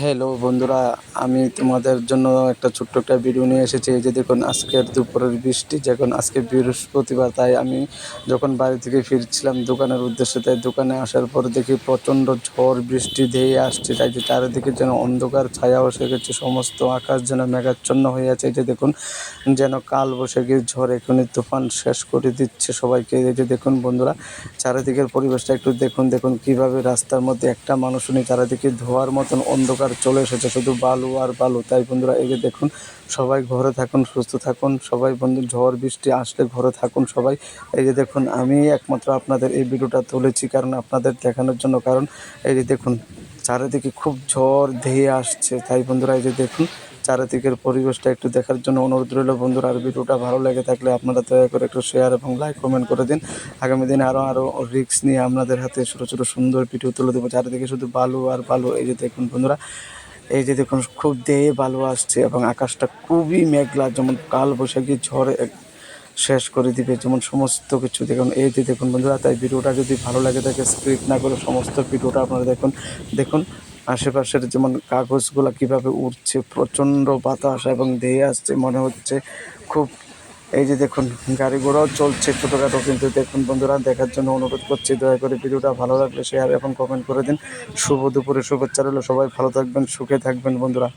Hello বন্ধুরা, আমি তোমাদের জন্য একটা ছোট্ট একটা ভিডিও নিয়ে এসেছি। এই যে দেখুন, আজকের দুপুরের বৃষ্টি, যখন আজকে বৃহস্পতিবার, তাই আমি যখন বাড়ি থেকে ফিরছিলাম দোকানের উদ্দেশ্যে, তাই দোকানে আসার পর দেখি প্রচণ্ড ঝড়, বৃষ্টি, ধেয়ে আসছে। তাই যে চারিদিকে যেন অন্ধকার, ছায়া বসে গেছে, সমস্ত আকাশ যেন মেঘাচ্ছন্ন হয়ে আছে। এই যে দেখুন, যেন কাল বৈশাখী ঝড় এখনই তুফান শেষ করে দিচ্ছে সবাইকে। এই যে দেখুন বন্ধুরা, চারিদিকের পরিবেশটা একটু দেখুন দেখুন কীভাবে রাস্তার মধ্যে একটা মানুষ নেই চারিদিকে ধোয়ার মতন অন্ধকার চলে এসেছে শুধু বালু আর বালু। তাই বন্ধুরা, এই যে দেখুন, সবাই ঘরে থাকুন, সুস্থ থাকুন। সবাই বন্ধু, ঝড়, বৃষ্টি আসলে ঘরে থাকুন সবাই। এই যে দেখুন, আমি একমাত্র আপনাদের এই ভিডিওটা তুলেছি কারণ আপনাদের দেখানোর জন্য। কারণ এই যে দেখুন, চারিদিকে খুব ঝড়, ধেয়ে আসছে। তাই বন্ধুরা, এই যে দেখুন চারিদিকের পরিবেশটা একটু দেখার জন্য অনুরোধ রইল। বন্ধুরা, আর ভিডিওটা ভালো লেগে থাকলে আপনারা দয়া করে একটু শেয়ার এবং লাইক কমেন্ট করে দিন। আগামী দিনে আরও আরও রিক্স নিয়ে আপনাদের হাতে ছোটো ছোটো সুন্দর ভিডিও তুলে দেবো। চারিদিকে শুধু বালু আর বালু। এই যে দেখুন বন্ধুরা, এই যে দেখুন খুব দেহে বালু আসছে এবং আকাশটা খুবই মেঘলা। যেমন কাল বৈশাখী ঝড় শেষ করে দিবে, যেমন সমস্ত কিছু দেখুন। এই যে দেখুন বন্ধুরা, তাই ভিডিওটা যদি ভালো লাগে থাকে স্ক্রিপ্ট না করে সমস্ত ভিডিওটা আপনারা দেখুন। দেখুন আশেপাশের যেমন কাগজগুলো কীভাবে উঠছে প্রচণ্ড বাতাস এবং ধেয়ে আসছে, মনে হচ্ছে খুব, এই যে দেখুন, গাড়ি ঘোড়াও চলছে ছোটোখাটো, কিন্তু দেখুন বন্ধুরা, দেখার জন্য অনুরোধ করছি, দয়া করে ভিডিওটা ভালো লাগলে শেয়ার এবং কমেন্ট করে দিন। শুভ দুপুরে শুভেচ্ছা রইল, সবাই ভালো থাকবেন, সুখে থাকবেন বন্ধুরা।